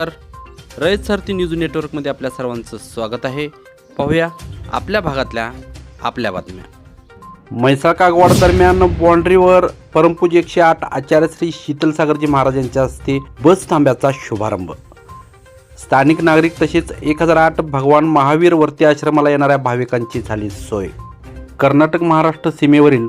तर रयत सारथी न्यूज नेटवर्कमध्ये आपल्या सर्वांचं स्वागत आहे. पाहूया आपल्या भागातल्या आपल्या बातम्या. म्हैसाळ कागवाड दरम्यान बाँड्रीवर परमपूज एकशे आठ आचार्य श्री शीतलसागरजी महाराज यांच्या हस्ते बस थांब्याचा शुभारंभ. स्थानिक नागरिक तसेच एक हजार आठ भगवान महावीर वर्ती आश्रमाला येणाऱ्या भाविकांची झाली सोय. कर्नाटक महाराष्ट्र सीमेवरील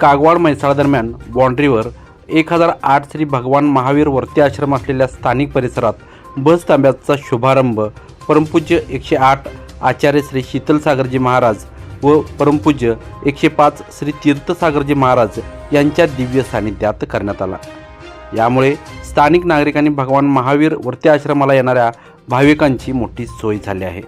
कागवाड म्हैसाळ दरम्यान बाँड्रीवर एक हजार आठ श्री भगवान महावीर वर्ती आश्रम असलेल्या स्थानिक परिसरात बस तांब्याचा शुभारंभ परमपूज्य एकशे आठ आचार्य श्री शीतलसागरजी महाराज व परमपूज्य एकशे पाच श्री तीर्थसागरजी महाराज यांच्या दिव्य सानिध्यात करण्यात आला. यामुळे स्थानिक नागरिकांनी भगवान महावीर वर्ती आश्रमाला येणाऱ्या भाविकांची मोठी सोय झाली आहे.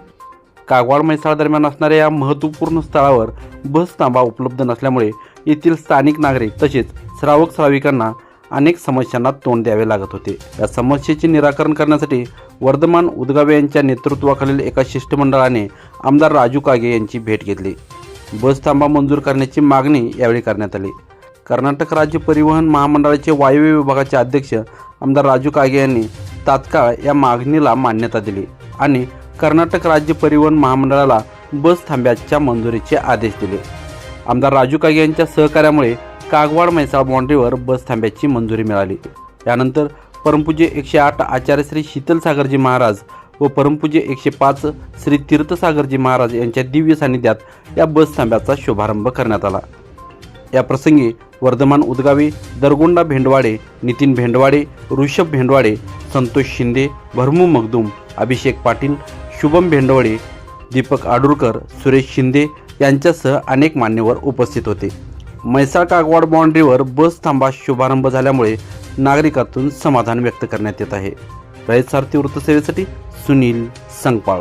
कागवाड म्हैसाळ दरम्यान असणाऱ्या या महत्त्वपूर्ण स्थळावर बस तांबा उपलब्ध नसल्यामुळे येथील स्थानिक नागरिक तसेच श्रावक श्राविकांना अनेक समस्यांना तोंड द्यावे लागत होते. या समस्येचे निराकरण करण्यासाठी वर्धमान उदगावे यांच्या नेतृत्वाखालील एका शिष्टमंडळाने आमदार राजू कागे यांची भेट घेतली. बस थांबा मंजूर करण्याची मागणी यावेळी करण्यात आली. कर्नाटक राज्य परिवहन महामंडळाचे वायव्य विभागाचे अध्यक्ष आमदार राजू कागे यांनी तात्काळ या मागणीला मान्यता दिली आणि कर्नाटक राज्य परिवहन महामंडळाला बस थांब्याच्या मंजुरीचे आदेश दिले. आमदार राजू कागे यांच्या सहकार्यामुळे कागवाड म्हैसाळ बाँड्रीवर बस थांब्याची मंजुरी मिळाली. यानंतर परमपूज्य एकशे आठ आचार्य श्री शीतलसागरजी महाराज व परमपूज्य एकशे पाच श्री तीर्थसागरजी महाराज यांच्या दिव्य सानिध्यात या बस थांब्याचा शुभारंभ करण्यात आला. या प्रसंगी वर्धमान उदगावे दरगोंडा भेंडवाडे नितीन भेंडवाडे ऋषभ भेंडवाडे संतोष शिंदे भरमू मगदूम अभिषेक पाटील शुभम भेंडवाडे दीपक आडुरकर सुरेश शिंदे यांच्यासह अनेक मान्यवर उपस्थित होते. म्हैसाळ कागवाड बाँड्रीवर बस थांबा शुभारंभ झाल्यामुळे नागरिकातून समाधान व्यक्त करण्यात येत आहे. रयत सारथी वृत्तसेवेसाठी सुनील संगपाळ.